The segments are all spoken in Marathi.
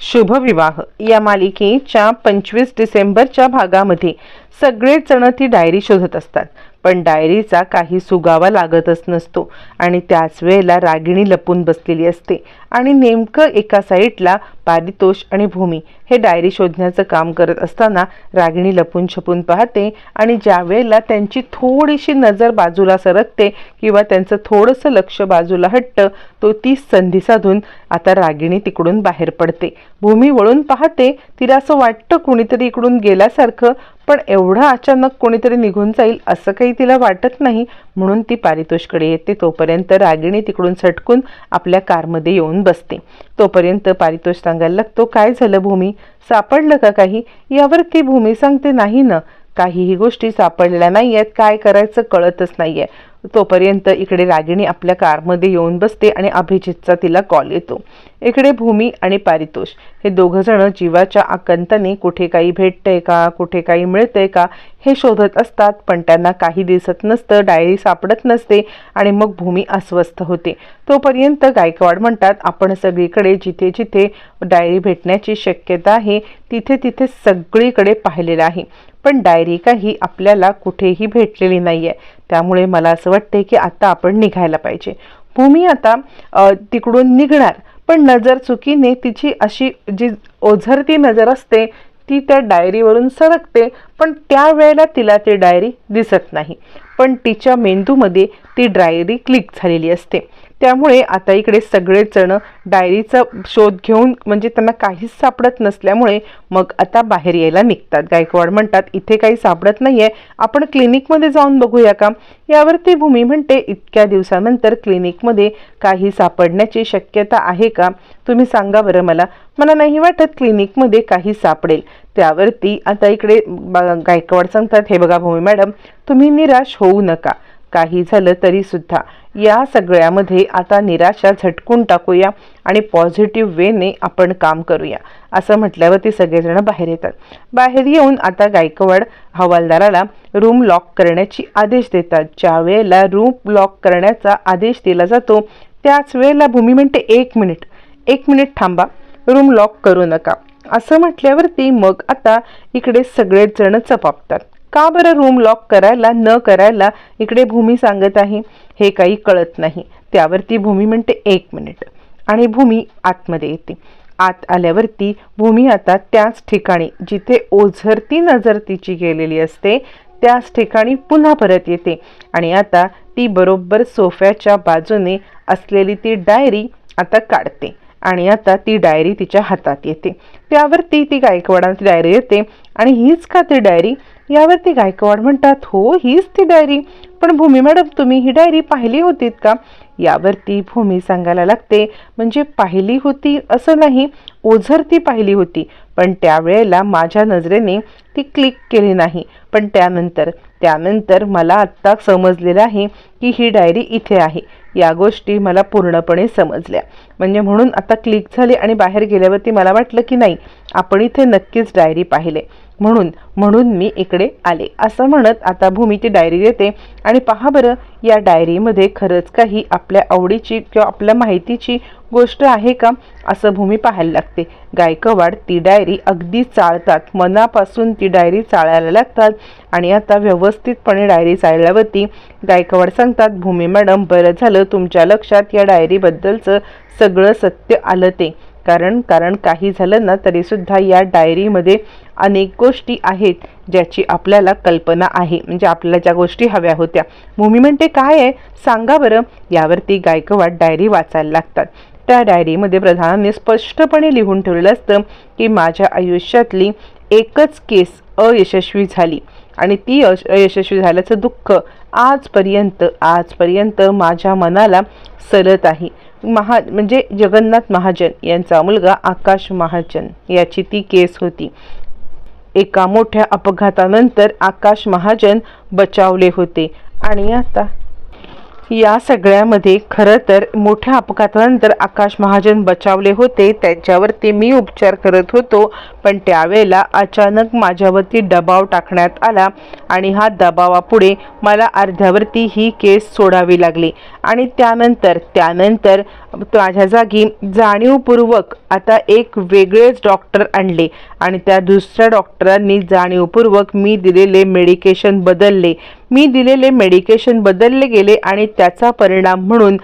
शुभविवाह. या मालिकेच्या पंचवीस डिसेंबरच्या भागामध्ये सगळेच जण ती डायरी शोधत असतात. पण डायरीचा काही सुगावा लागतच नसतो. आणि त्याच वेळेला रागिणी लपून बसलेली असते. आणि नेमकं एका साईडला पारितोष आणि भूमी हे डायरी शोधण्याचं काम करत असताना रागिणी लपून छपून पाहते आणि ज्या वेळेला त्यांची थोडीशी नजर बाजूला सरकते किंवा त्यांचं थोडंसं लक्ष बाजूला हटतं तो ती संधी साधून आता रागिणी तिकडून बाहेर पडते. भूमी वळून पाहते तिला असं वाटतं कुणीतरी इकडून गेल्यासारखं पण एवढं अचानक कोणीतरी निघून जाईल असं काही तिला वाटत नाही म्हणून ती पारितोषकडे येते. तोपर्यंत रागिणी तिकडून सटकून आपल्या कारमध्ये येऊन बसते. तोपर्यंत पारितोष सांगायला लागतो काय झालं भूमी? सापडलं का काही? यावर ती भूमी सांगते नाही ना. काहीही गोष्टी सापडल्या नाही आहेत काय करायचं कळतच नाही आहे तोपर्यंत इकडे रागिणी आपल्या कारमध्ये येऊन बसते आणि अभिजितचा तिला कॉल येतो. इकडे भूमी आणि पारितोष. हे दोघंजणं जीवाच्या आकंताने कुठे काही भेटतंय का कुठे काही मिळतंय का हे शोधत असतात. पण त्यांना काही दिसत नसतं डायरी सापडत नसते आणि मग भूमी अस्वस्थ होते. तोपर्यंत गायकवाड म्हणतात आपण सगळीकडे जिथे जिथे डायरी भेटण्याची शक्यता आहे तिथे तिथे सगळीकडे पाहिलेलं आहे. पण डायरी काही आपल्याला कुठेही भेटलेली नाही आहे त्यामुळे मला असं वाटते की आता आपण निघायला पाहिजे. भूमी आता तिकडून निघणार पण नजर चुकीने तिची अशी जी ओझरती नजर असते ती त्या डायरीवरून सरकते पण त्यावेळेला तिला ती डायरी दिसत नाही. पण तिच्या मेंदूमध्ये ती डायरी क्लिक झालेली असते. त्यामुळे आता इकडे सगळेच जण डायरीचा शोध घेऊन म्हणजे त्यांना काहीच सापडत नसल्यामुळे मग आता बाहेर यायला निघतात. गायकवाड म्हणतात इथे काही सापडत नाहीये. आपण क्लिनिकमध्ये जाऊन बघूया का? यावरती भूमी म्हणते इतक्या दिवसानंतर क्लिनिकमध्ये काही सापडण्याची शक्यता आहे का? तुम्ही सांगा बरं मला. मला नाही वाटत क्लिनिकमध्ये काही सापडेल. त्यावरती आता इकडे ब- गायकवाड सांगतात हे बघा भूमी मॅडम तुम्ही निराश होऊ नका. काही झालं तरी सुद्धा. या सगळ्यामध्ये आता निराशा झटकून टाकूया आणि पॉझिटिव्ह वेने आपण काम करूया. असं म्हटल्यावर ते सगळेजण बाहेर येतात. बाहेर येऊन आता गायकवाड हवालदाराला रूम लॉक करण्याची आदेश देतात. ज्या वेळेला रूम लॉक करण्याचा आदेश दिला जातो त्याच वेळेला भूमी म्हणते एक मिनिट एक मिनिट थांबा रूम लॉक करू नका. असं म्हटल्यावरती मग आता इकडे सगळेच जण चपापतात का बरं रूम लॉक करायला न करायला इकडे भूमी सांगत आहे? हे काही कळत नाही. त्यावरती भूमी म्हणते एक मिनिट आणि भूमी आतमध्ये येते. आत आल्यावरती भूमी आता त्याच ठिकाणी जिथे ओझरती नजर तिची गेलेली असते त्याच ठिकाणी पुन्हा परत येते. आणि आता ती बरोबर सोफ्याच्या बाजूने असलेली ती डायरी आता काढते. आणि आता ती डायरी तिच्या हातात येते. त्यावरती ती गायकवाडांची डायरी येते. आणि हीच का ती डायरी यावरती गायकवाड म्हणतात हो हीच ती डायरी. पण भूमी मॅडम तुम्ही ही डायरी पाहिली होतीत का? यावरती भूमी सांगायला लागते म्हणजे पाहिली होती असं नाही ओझर ती पाहिली होती. पण त्यावेळेला माझ्या नजरेने ती क्लिक केली नाही. पण त्यानंतर त्यानंतर मला आत्ता समजलेलं आहे की ही डायरी इथे आहे. या गोष्टी मला पूर्णपणे समजल्या. म्हणजे म्हणून आता क्लिक झाली आणि बाहेर गेल्यावरती मला वाटलं की नाही आपण इथे नक्कीच डायरी पाहिले. म्हणून म्हणून मी इकडे आले. असं म्हणत आता भूमी ती डायरी देते आणि पहा बरं या डायरीमध्ये खरंच काही आपल्या आवडीची किंवा आपल्या माहितीची गोष्ट आहे का? असं भूमी पाहायला लागते. गायकवाड ती डायरी अगदी चाळतात. मनापासून ती डायरी चाळायला लागतात. आणि आता व्यवस्थितपणे डायरी चाळल्यावरती गायकवाड सांगतात भूमी मॅडम बरं झालं तुमच्या लक्षात या डायरीबद्दलचं सगळं सत्य आलं ते. कारण कारण काही झालं ना तरीसुद्धा या डायरीमध्ये अनेक गोष्टी आहेत ज्याची आपल्याला कल्पना आहे. म्हणजे आपल्याला ज्या गोष्टी हव्या होत्या. भूमी म्हणते काय आहे? सांगा बरं. यावरती गायकवाड डायरी वाचायला लागतात. त्या डायरीमध्ये प्रधानाने स्पष्टपणे लिहून ठेवलेलं असतं की माझ्या आयुष्यातली एकच केस अयशस्वी झाली. आणि ती अश अयशस्वी झाल्याचं दुःख आजपर्यंत आजपर्यंत माझ्या मनाला सलत आहे. महा म्हणजे जगन्नाथ महाजन यांचा मुलगा आकाश महाजन याची ती केस होती. एका मोठ्या अपघातानंतर आकाश महाजन बचावले होते. आणि आता या सगळ्यामध्ये खरं तर मोठ्या अपघातानंतर आकाश महाजन बचावले होते त्यांच्यावरती मी उपचार करत होतो पण त्यावेळेला अचानक माझ्यावरती दबाव टाकण्यात आला आणि हा दबावापुढे मला अर्ध्यावरती ही केस सोडावी लागली. आणि त्यानंतर त्यानंतर माझ्या जागी जाणीवपूर्वक आता एक वेगळेच डॉक्टर आणले आणि त्या दुसऱ्या डॉक्टरांनी जाणीवपूर्वक मी दिलेले मेडिकेशन बदलले. मी दिलेले मेडिकेशन बदलले गेले आणि त्याचा परिणाम म्हणून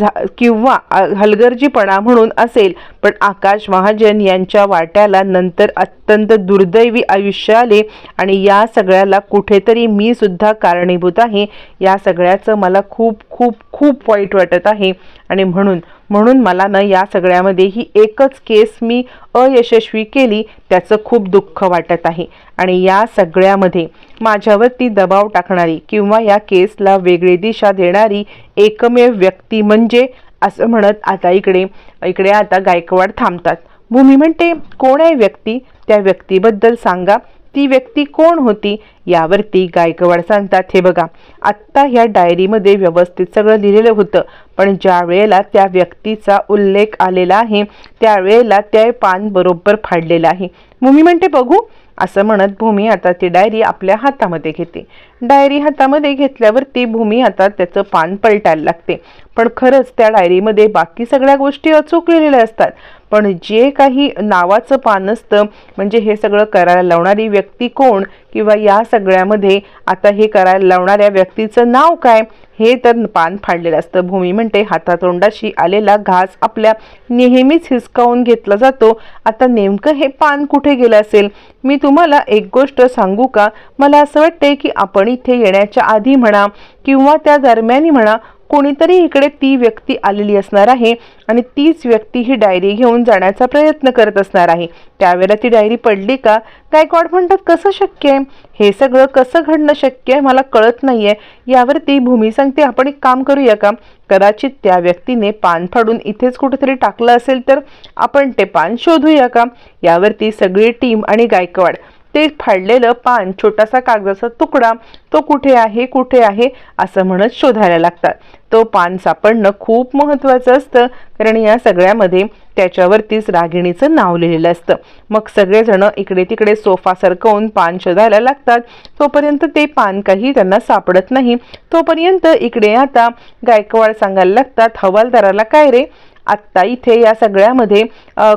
झा- किंवा हलगर्जीपणा म्हणून असेल. पण आकाश महाजन यांच्या वाट्याला नंतर अत्यंत दुर्दैवी आयुष्य आले आणि या सगळ्याला कुठेतरी मी सुद्धा कारणीभूत आहे. या सगळ्याचं मला खूप खूप खूप वाईट वाटत आहे. आणि म्हणून म्हणून मला ना या सगळ्यामध्ये ही एकच केस मी अयशस्वी केली त्याचं खूप दुःख वाटत आहे. आणि या सगळ्यामध्ये माझ्यावरती दबाव टाकणारी किंवा या केसला वेगळी दिशा देणारी एकमेव व्यक्ती म्हणजे असं म्हणत आता इकडे इकडे आता गायकवाड थांबतात. भूमी म्हणते कोण आहे व्यक्ती? त्या व्यक्तीबद्दल सांगा. ती व्यक्ती कोण होती यावरती गायकवाड सांगतात. हे बघा आत्ता ह्या डायरीमध्ये व्यवस्थित सगळं लिहिलेलं होतं पण ज्या वेळेला त्या व्यक्तीचा उल्लेख आलेला आहे त्यावेळेला त्या पान बरोबर फाडलेलं आहे. भूमी म्हणते बघू असं म्हणत भूमी आता ती डायरी आपल्या हातामध्ये घेते. डायरी हातामध्ये घेतल्यावरती भूमी आता त्याचं पान पलटायला लागते. पण खरंच त्या डायरीमध्ये बाकी सगळ्या गोष्टी अचूक लिहिलेल्या असतात. पण जे काही नावाचं पान असतं म्हणजे हे सगळं करायला लावणारी व्यक्ती कोण किंवा या सगळ्यामध्ये आता हे करायला लावणाऱ्या व्यक्तीचं नाव काय हे तर पान फाडलेलं असतं. भूमी म्हणते हातातोंडाशी आलेला घास आपल्या नेहमीच हिसकावून घेतला जातो. आता नेमकं हे पान कुठे गेलं असेल? मी तुम्हाला एक गोष्ट सांगू का? मला असं वाटते की आपण इथे येण्याच्या आधी म्हणा किंवा त्या दरम्यानी म्हणा कोणीतरी इकडे ती व्यक्ती आलेली असणार आहे आणि तीच व्यक्ती ही डायरी घेऊन जाण्याचा प्रयत्न करत असणार आहे. त्यावेळेला ती डायरी पडली का? गायकवाड म्हणतात कसं शक्य आहे? हे सगळं कसं घडणं शक्य आहे? मला कळत नाहीये. यावरती भूमी सांगते आपण एक काम करूया का? कदाचित त्या व्यक्तीने पान फाडून इथेच कुठेतरी टाकलं असेल तर आपण ते पान शोधूया का? यावरती सगळी टीम आणि गायकवाड ते फाडलेलं पान छोटासा कागदाचा तुकडा तो कुठे आहे कुठे आहे असं म्हणत शोधायला लागतात. तो पान सापडणं खूप महत्त्वाचं असतं कारण या सगळ्यामध्ये त्याच्यावरतीच रागिणीचं नाव लिहिलेलं असतं. मग सगळेजण इकडे तिकडे सोफा सरकवून पान शोधायला लागतात. तोपर्यंत ते पान काही त्यांना सापडत नाही. तोपर्यंत इकडे आता गायकवाड सांगायला लागतात हवालदाराला काय रे? आत्ता इथे या सगळ्यामध्ये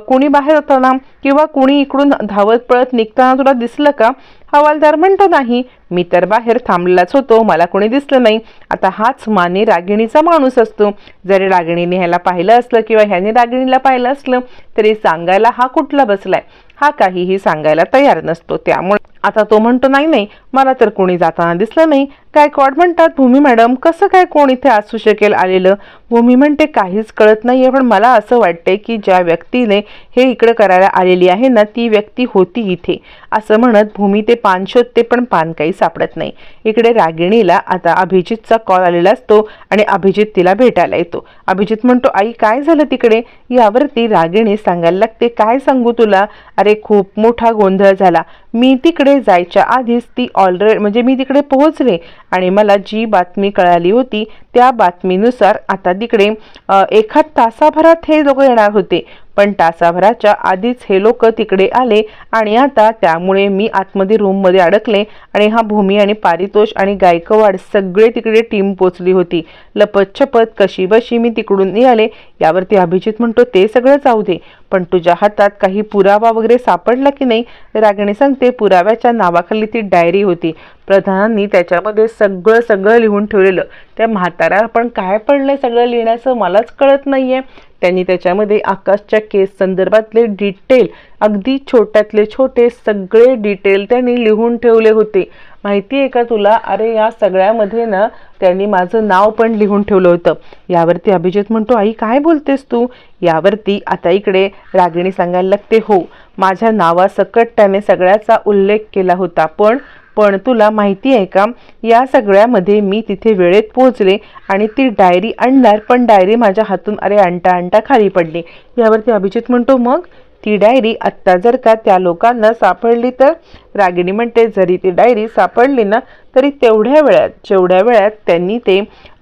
कुणी कोणी बाहेर होताना किंवा कोणी इकडून धावत पळत निघताना तुला दिसलं का? हवालदार म्हणतो नाही मी तर बाहेर थांबलेलाच होतो मला कोणी दिसलं नाही. आता हाच माने रागिणीचा माणूस असतो. जरी रागिणीने ह्याला पाहिलं असलं किंवा ह्याने रागिणीला पाहिलं असलं तरी सांगायला हा कुठला बसलाय? हा काहीही सांगायला तयार नसतो त्यामुळे. आता तो म्हणतो नाही नाही मला तर कोणी जाताना दिसलं नाही. गायकवाड म्हणतात भूमी मॅडम कसं काय कोण इथे असू शकेल आलेलं? भूमी म्हणते काहीच कळत नाहीये पण मला असं वाटते की ज्या व्यक्तीने हे इकडे करायला आलेली आहे ना ती व्यक्ती होती इथे. असं म्हणत भूमी ते पान शोधते पण पान काही सापडत नाही. इकडे रागिणीला आता अभिजितचा कॉल आलेला असतो आणि अभिजित तिला भेटायला येतो. अभिजित म्हणतो आई काय झालं तिकडे? यावरती रागिणी सांगायला लागते काय सांगू तुला? अरे खूप मोठा गोंधळ झाला. मी तिकडे जायच्या आधीच ती ऑलरेडी म्हणजे मी तिकडे पोहोचले आणि मला जी बातमी कळाली होती त्या बातमीनुसार आता तिकडे एखाद एका तासाभरात हे लोक येणार होते. पण तासाभराच्या आधीच हे लोक तिकडे आले आणि आता त्यामुळे मी आतमध्ये रूममध्ये अडकले आणि हा भूमी आणि पारितोष आणि गायकवाड सगळे तिकडे टीम पोचली होती. लपतछपत कशी बशी मी तिकडून निघाले यावरती अभिजित म्हणतो ते सगळं जाऊ दे पण तुझ्या हातात काही पुरावा वगैरे सापडला की नाही? रागिणी सांगते पुराव्याच्या नावाखाली ती डायरी होती. प्रधानांनी त्याच्यामध्ये सगळं सगळं लिहून ठेवलेलं. त्या म्हाताऱ्याला पण काय पडलं सगळं लिहिण्याचं? मलाच कळत नाहीये. त्यांनी त्याच्यामध्ये आकाशच्या केस संदर्भातले डिटेल अगदी छोट्यातले छोटे सगळे डिटेल त्यांनी लिहून ठेवले होते. माहिती आहे का तुला? अरे या सगळ्यामध्ये ना त्यांनी माझं नाव पण लिहून ठेवलं होतं. यावरती अभिजित म्हणतो आई काय बोलतेस तू? यावरती आता इकडे रागिणी सांगायला लागते हो माझ्या नावासकट त्याने सगळ्याचा उल्लेख केला होता पण पण तुला माहिती आहे का? या सगळ्यामध्ये मी तिथे वेळेत पोहोचले आणि ती डायरी आणणार पण डायरी माझ्या हातून अरे अंटा अंटा खाली पडली. यावरती अभिजित म्हणतो मग ती डायरी आत्ता जर का त्या लोकांना सापडली तर? रागिणी म्हणते जरी ती डायरी सापडली ना तरी तेवढ्या वेळात जेवढ्या वेळात त्यांनी ते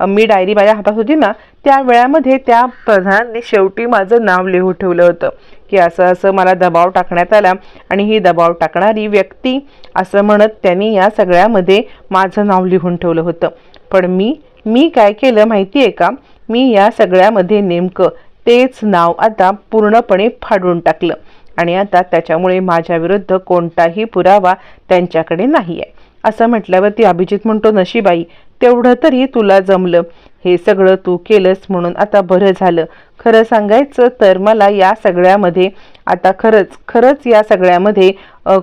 मी डायरी माझ्या हातात होती ना त्या वेळामध्ये त्या प्रधानांनी शेवटी माझं नाव लिहून ठेवलं होतं. की असं असं मला दबाव टाकण्यात आला आणि ही दबाव टाकणारी व्यक्ती असं म्हणत त्यांनी या सगळ्यामध्ये माझं नाव लिहून ठेवलं होतं. पण मी मी काय केलं माहिती आहे का? मी या सगळ्यामध्ये नेमकं तेच नाव आता पूर्णपणे फाडून टाकलं. आणि आता त्याच्यामुळे माझ्या विरुद्ध कोणताही पुरावा त्यांच्याकडे नाही आहे असं म्हटल्यावरती अभिजित म्हणतो नशीबाई तेवढं तरी तुला जमलं. हे सगळं तू केलंस म्हणून आता बरं झालं. खरं सांगायचं तर मला या सगळ्यामध्ये आता खरंच खरंच या सगळ्यामध्ये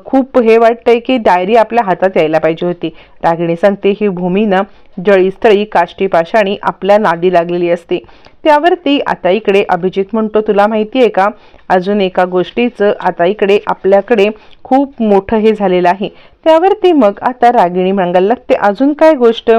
खूप हे वाटतंय की डायरी आपल्या हातात यायला पाहिजे होती. रागिणी सांगते ही भूमी ना जळीस्थळी काष्टी पाषाणी आपल्या नादी लागलेली असते. त्यावरती आता इकडे अभिजित म्हणतो तुला माहिती आहे का? अजून एका गोष्टीचं आता इकडे आपल्याकडे खूप मोठं हे झालेलं आहे. त्यावरती मग आता रागिणी म्हणायला लागते अजून काय गोष्ट?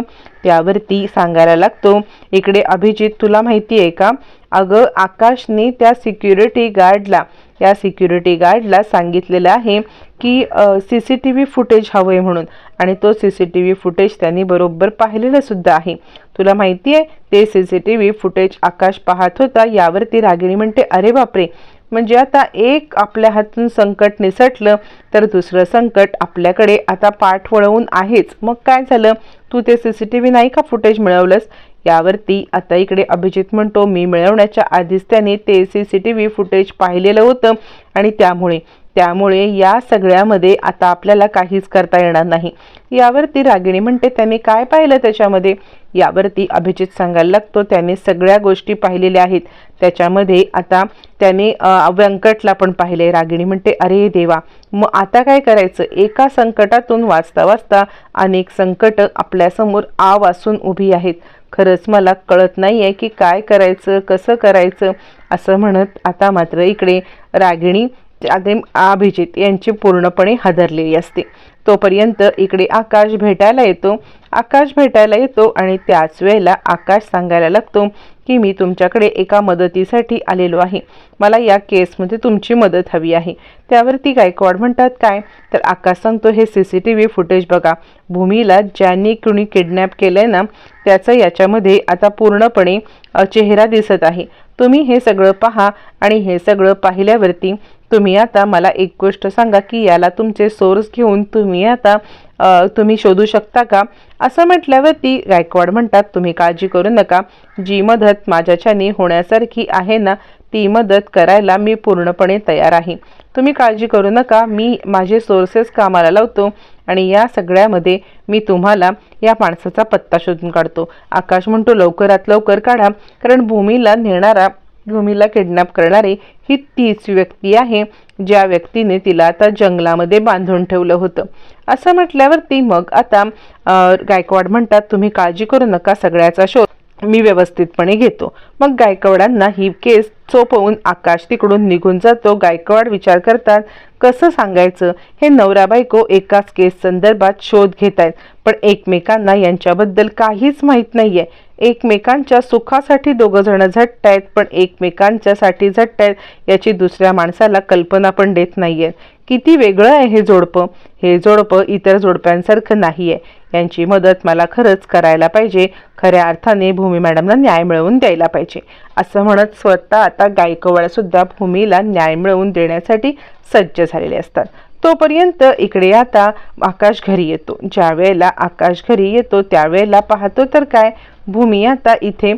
त्यावरती सांगायला लागतो इकडे अभिजित तुला माहिती आहे का? अगं आकाशने त्या सिक्युरिटी गार्डला या सिक्युरिटी गार्डला सांगितलेलं आहे की C C T V footage हवं आहे म्हणून. आणि तो C C T V footage त्यांनी बरोबर पाहिलेलं सुद्धा आहे. तुला माहिती आहे ते C C T V footage Akash पाहत होता यावरती रागिणी म्हणते अरे बापरे म्हणजे आता एक आपल्या हातून संकट निसटलं तर दुसरं संकट आपल्याकडे आता पाठ वळवून आहेच. मग काय झालं? तू ते सी सी टी व्ही नाही का फुटेज मिळवलंस? यावरती आता इकडे अभिजित म्हणतो मी मिळवण्याच्या आधीच त्याने ते C C T V footage पाहिलेलं होतं आणि त्यामुळे त्यामुळे या सगळ्यामध्ये आता आपल्याला काहीच करता येणार नाही. यावरती रागिणी म्हणते त्याने काय पाहिलं त्याच्यामध्ये? यावरती अभिजित सांगायला लागतो त्याने सगळ्या गोष्टी पाहिलेल्या आहेत. त्याच्यामध्ये आता त्याने व्यंकटला पण पाहिले. रागिणी म्हणते अरे देवा मग आता काय करायचं? एका संकटातून वाचता वाचता अनेक संकट आपल्यासमोर आ वासून उभी आहेत. खरंच मला कळत नाही आहे की काय करायचं कसं करायचं? असं म्हणत आता मात्र इकडे रागिणी आधी अभिजित यांची पूर्णपणे हादरलेली असते. तोपर्यंत इकडे आकाश भेटायला येतो. आकाश भेटायला येतो आणि त्याच वेळेला आकाश सांगायला लागतो की मी तुमच्याकडे एका मदतीसाठी आलेलो आहे. मला या केसमध्ये तुमची मदत हवी आहे. त्यावरती गायकवाड म्हणतात काय तर आकाश सांगतो हे C C T V footage बघा. भूमीला ज्यांनी कुणी किडनॅप केलंय ना त्याचं याच्यामध्ये आता पूर्णपणे चेहरा दिसत आहे. तुम्ही हे सगळं पहा आणि हे सगळं पाहिल्यावरती तुम्ही आता मला एक गोष्ट सांगा की याला तुमचे सोर्स घेऊन तुम्ही आता तुम्ही शोधू शकता का? असं म्हटल्यावरती गायकवाड म्हणतात तुम्ही काळजी करू नका. जी मदत माझ्याच्याने होण्यासारखी आहे ना ती मदत करायला मी पूर्णपणे तयार आहे. तुम्ही काळजी करू नका. मी माझे सोर्सेस कामाला लावतो आणि या सगळ्यामध्ये मी तुम्हाला या माणसाचा पत्ता शोधून काढतो. आकाश म्हणतो लवकरात लवकर काढा. कारण भूमीला नेणारा भूमीला किडनॅप करणारी ही तीच व्यक्ती आहे ज्या व्यक्तीने तिला आता जंगलामध्ये बांधून ठेवलं होतं. असं म्हटल्यावरती मग आता गायकवाड म्हणतात तुम्ही काळजी करू नका सगळ्याचा शोध मी व्यवस्थितपणे घेतो. मग गायकवाडांना ही केस चोपवून आकाश तिकडून निघून जातो. गायकवाड विचार करतात कसं सांगायचं? हे नवरा बायको एकाच केस संदर्भात शोध घेत आहेत पण एकमेकांना यांच्याबद्दल काहीच माहीत नाही आहे एकमेकांच्या सुखासाठी दोघं जण झटत आहेत पण एकमेकांच्यासाठी झटत आहेत याची दुसऱ्या माणसाला कल्पना पण देत नाही आहे किती वेगळं आहे हे जोडपं? हे जोडपं इतर जोडप्यांसारखं नाही आहे यांची मदत मला खरंच करायला पाहिजे. खऱ्या अर्थाने भूमी मॅडमला न्याय मिळवून द्यायला पाहिजे. असं म्हणत स्वतः आता गायकवाडसुद्धा भूमीला न्याय मिळवून देण्यासाठी सज्ज झालेले असतात. तोपर्यंत इकडे आता आकाश घरी येतो. ज्या वेळेला आकाश घरी येतो त्यावेळेला पाहतो तर काय? भूमी आता इथे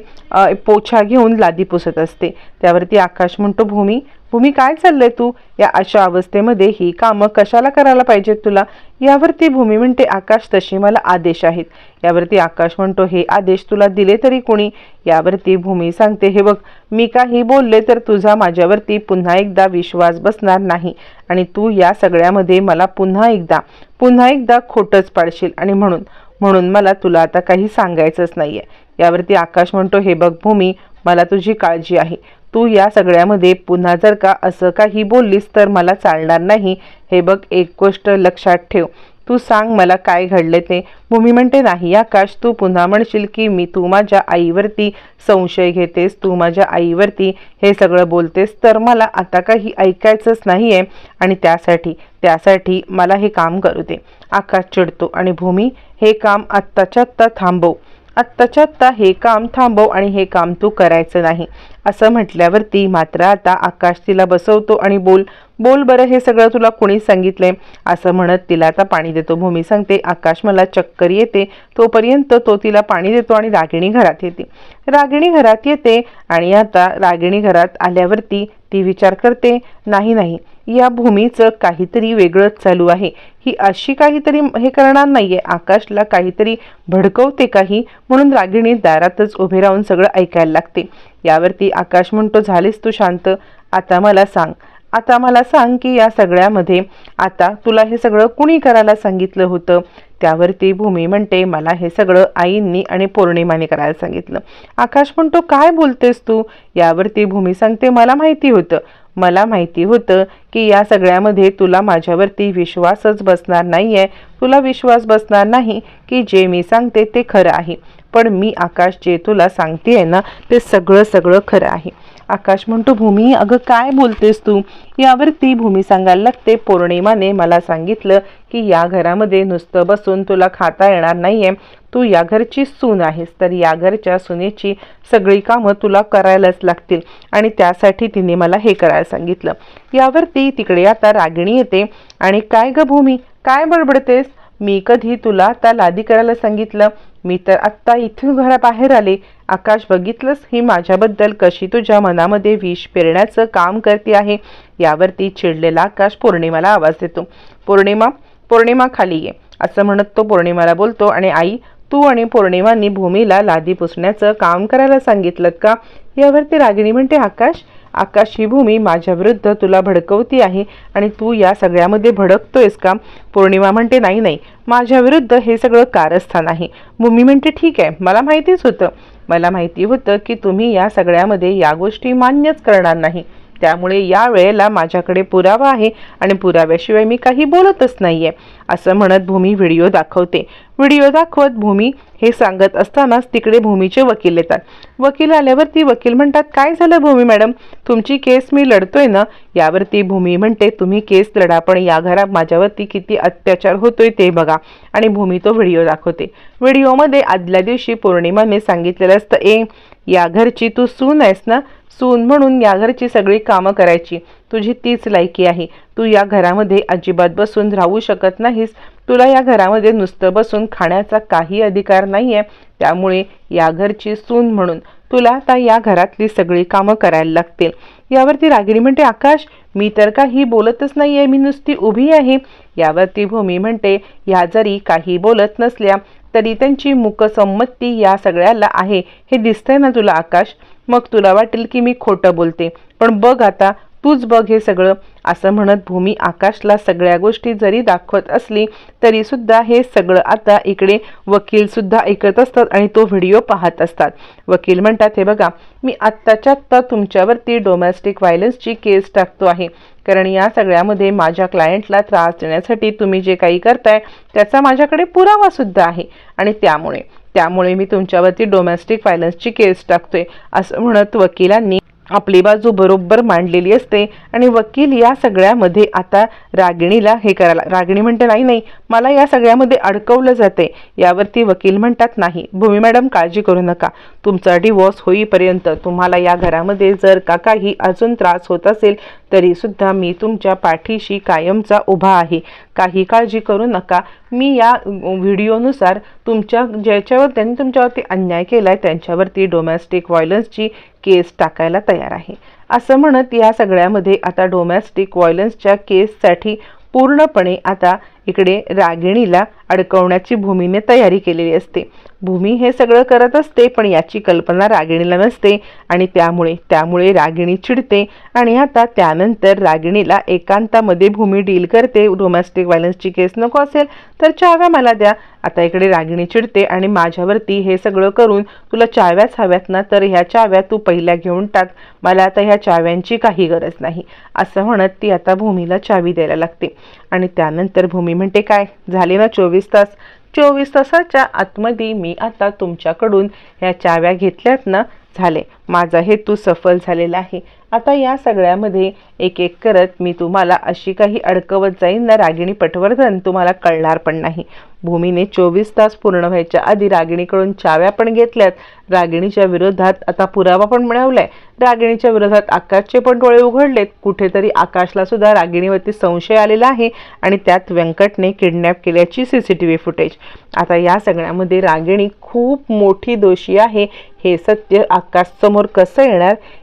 पोछा घेऊन लादी पुसत असते. त्यावरती आकाश म्हणतो भूमी भूमी काय चाललंय तू? या अशा अवस्थेमध्ये ही कामं कशाला करायला पाहिजेत तुला? यावरती भूमी म्हणते आकाश तशी मला आदेश आहेत. यावरती आकाश म्हणतो हे आदेश तुला दिले तरी कोणी? यावरती भूमी सांगते हे बघ मी काही बोलले तर तुझा माझ्यावरती पुन्हा एकदा विश्वास बसणार नाही आणि तू या सगळ्यामध्ये मला पुन्हा एकदा पुन्हा एकदा खोटंच पाडशील. आणि म्हणून म्हणून मला तुला आता काही सांगायचंच नाही आहे यावरती आकाश म्हणतो हे बघ भूमी मला तुझी काळजी आहे. तू या सगळ्यामध्ये पुन्हा जर का असं काही बोललीस तर मला चालणार नाही. हे बघ एक गोष्ट लक्षात ठेव. तू सांग मला काय घडले ते. भूमी म्हणते नाही आकाश तू पुन्हा म्हणशील की मी तू माझ्या आईवरती संशय घेतेस तू माझ्या आईवरती हे सगळं बोलतेस. तर मला आता काही ऐकायचंच नाही आहे आणि त्यासाठी त्यासाठी मला हे काम करू दे. आकाश चिडतो आणि भूमी हे काम आत्ताच्या आत्ता थांबव. आत्ताच्या आत्ता हे काम थांबव आणि हे काम तू करायचं नाही. असं म्हटल्यावरती मात्र आता आकाश तिला बसवतो आणि बोल बोल बरं हे सगळं तुला कुणी सांगितलंय? असं म्हणत तिला आता पाणी देतो. भूमी सांगते आकाश मला चक्कर येते. तोपर्यंत तो तिला पाणी देतो आणि रागिणी घरात येते. रागिणी घरात येते आणि आता रागिणी घरात आल्यावरती ती विचार करते नाही नाही या भूमीचं काहीतरी वेगळंच चालू आहे. ही अशी काहीतरी हे करणार नाहीये. आकाशला काहीतरी भडकवते काही म्हणून रागिणी दारातच उभे राहून सगळं ऐकायला लागते. यावरती आकाश म्हणतो झालीस तू शांत. आता मला सांग आता मला सांग की या सगळ्यामध्ये आता तुला हे सगळं कुणी करायला सांगितलं होतं? त्यावरती भूमी म्हणते मला हे सगळं आईंनी आणि पौर्णिमाने करायला सांगितलं. आकाश म्हणतो काय बोलतेस तू? यावरती भूमी सांगते मला माहिती होतं. मला माहिती होतं की या सगळ्यामध्ये तुला माझ्यावरती विश्वासच बसणार नाही आहे तुला विश्वास बसणार नाही की जे मी सांगते ते खरं आहे. पण मी आकाश जे तुला सांगते आहे ना ते सगळं सगळं खरं आहे. आकाश म्हणतो भूमी अगं काय बोलतेस तू? यावर ती भूमी सांगायला लागते. पौर्णिमाने मला सांगितलं की या घरामध्ये नुसतं बसून तुला खाता येणार नाहीये. तू या घरची सून आहेस तर या घरच्या सुनेची सगळी कामं तुला करायलाच लागतील. आणि त्यासाठी तिने मला हे करायला सांगितलं. यावर ती तिकडे आता रागिणी येते. आणि काय ग भूमी? काय बडबडतेस? मी कधी तुला त्या लादी करायला सांगितलं? मी तर आत्ता इथून घराबाहेर आले. आकाश बघितलंस ही माझ्याबद्दल कशी तुझ्या मनामध्ये विष पेरण्याचं काम करते आहे? यावरती चिडलेला आकाश पौर्णिमाला आवाज देतो. पौर्णिमा पौर्णिमा खाली ये असं म्हणत तो पौर्णिमाला बोलतो. आणि आई तू आणि पौर्णिमांनी भूमीला लादी पुसण्याचं काम करायला सांगितलं का? यावरती रागिणी म्हणते आकाश आकाश ही भूमी माझ्या विरुद्ध तुला भडकवती आहे आणि तू या सगळ्यामध्ये भडकतोयस का? पौर्णिमा म्हणते नाही नाही माझ्या विरुद्ध हे सगळं कारस्थान आहे. भूमी म्हणते ठीक आहे मला माहितीच होतं. मला माहिती होतं की तुम्ही या सगळ्यामध्ये या गोष्टी मान्यच करणार नाही. त्यामुळे या वेळेला माझ्याकडे पुरावा आहे आणि पुराव्याशिवाय मी काही बोलतच नाहीये असं म्हणत भूमी व्हिडिओ दाखवते. व्हिडिओ दाखवत भूमी हे सांगत असतानाच तिकडे भूमीचे वकील येतात. वकील आल्यावरती वकील म्हणतात काय झालं भूमी मॅडम? तुमची केस मी लढतोय ना? यावरती भूमी म्हणते तुम्ही केस लढा पण या घरात माझ्यावरती किती अत्याचार होतोय ते बघा. आणि भूमी तो व्हिडिओ दाखवते. व्हिडिओमध्ये आदल्या दिवशी पौर्णिमाने सांगितलेलं असतं ए या घरची तू सून आहेस ना? सून म्हणून या घरची सगळी कामं करायची. तुझी तीच लायकी आहे. तू या घरामध्ये अजिबात बसून राहू शकत नाहीस. तुला या घरामध्ये नुसतं बसून खाण्याचा काही अधिकार नाही आहे त्यामुळे या घरची सून म्हणून तुला आता या घरातली सगळी कामं करायला लागतील. यावरती रागिणी म्हणते आकाश मी तर काही बोलतच नाही आहे मी नुसती उभी आहे. यावरती भूमी म्हणते या जरी काही बोलत नसल्या तरी त्यांची मुकसंमती या सगळ्याला आहे. हे दिसतंय ना तुला आकाश? मग तुला वाटेल की मी खोटं बोलते. पण बघ आता तूच बघ हे सगळं. असं म्हणत भूमी आकाशला सगळ्या गोष्टी जरी दाखवत असली तरी सुद्धा हे सगळं आता इकडे वकील सुद्धा ऐकत असतात आणि तो व्हिडिओ पाहत असतात. वकील म्हणतात हे बघा मी आत्ताच्या आत्ता तुमच्यावरती डोमेस्टिक व्हायलन्सची केस टाकतो आहे. कारण या सगळ्यामध्ये माझ्या क्लायंटला त्रास देण्यासाठी तुम्ही जे काही करताय त्याचा माझ्याकडे पुरावा सुद्धा आहे. आणि त्यामुळे त्यामुळे मी तुमच्यावरती डोमेस्टिक व्हायलन्सची केस टाकतोय असं म्हणत वकिलांनी आपली बाजू बरोबर मांडलेली असते आणि वकील या सगळ्यामध्ये आता रागिणीला हे करायला रागिणी म्हणते नाही नाही मला या सगळ्यामध्ये अडकवलं जाते यावरती वकील म्हणतात नाही भूमी मॅडम काळजी करू नका. तुमचा डिवॉर्स होईपर्यंत तुम्हाला या घरामध्ये जर का काही अजून त्रास होत असेल तरीसुद्धा मी तुमच्या पाठीशी कायमचा उभा आहे. काही काळजी करू नका. मी या व्हिडिओनुसार तुमच्या ज्याच्यावर त्यांनी तुमच्यावरती अन्याय केला आहे त्यांच्यावरती डोमेस्टिक व्हायलन्सची केस टाकायला तयार आहे. असं म्हणत या सगळ्यामध्ये आता डोमेस्टिक व्हायलन्सच्या केससाठी पूर्णपणे आता इकडे रागिणीला अडकवण्याची भूमीने तयारी केलेली असते. भूमी हे सगळं करत असते पण याची कल्पना रागिणीला नसते आणि त्यामुळे त्यामुळे रागिणी चिडते आणि आता त्यानंतर रागिणीला एकांतामध्ये भूमी डील करते. डोमेस्टिक व्हायलन्सची केस नको असेल तर चाव्या मला द्या. आता इकडे रागिणी चिडते आणि माझ्यावरती हे सगळं करून तुला चाव्याच हव्यात ना तर ह्या चाव्या तू पहिल्या घेऊन टाक. मला आता ह्या चाव्यांची काही गरज नाही. असं म्हणत ती आता भूमीला चावी द्यायला लागते. आणि त्यानंतर भूमी मी म्हणते काय? झाले ना चोवीस तास. चोवीस तासाच्या आतमध्ये मी आता तुमच्याकडून ह्या चाव्या घेतल्यात ना झाले. माझा हेतू सफल झालेला आहे. आता या सगळ्यामध्ये एक एक करत मी तुम्हाला अशी काही अडकवत जाईन ना रागिणी पटवर्धन तुम्हाला कळणार पण नाही. भूमीने चोवीस तास पूर्ण व्हायच्या आधी रागिणीकडून चाव्या पण घेतल्यात. रागिणीच्या विरोधात आता पुरावा पण मिळवलाय. रागिणीच्या विरोधात आकाशचे पण डोळे उघडलेत. कुठेतरी आकाशला सुद्धा रागिणीवरती संशय आलेला आहे आणि त्यात व्यंकटने किडनॅप केल्याची C C T V footage. आता या सगळ्यामध्ये रागिणी खूप मोठी दोषी आहे. हे सत्य आकाशसमोर कसं येणार?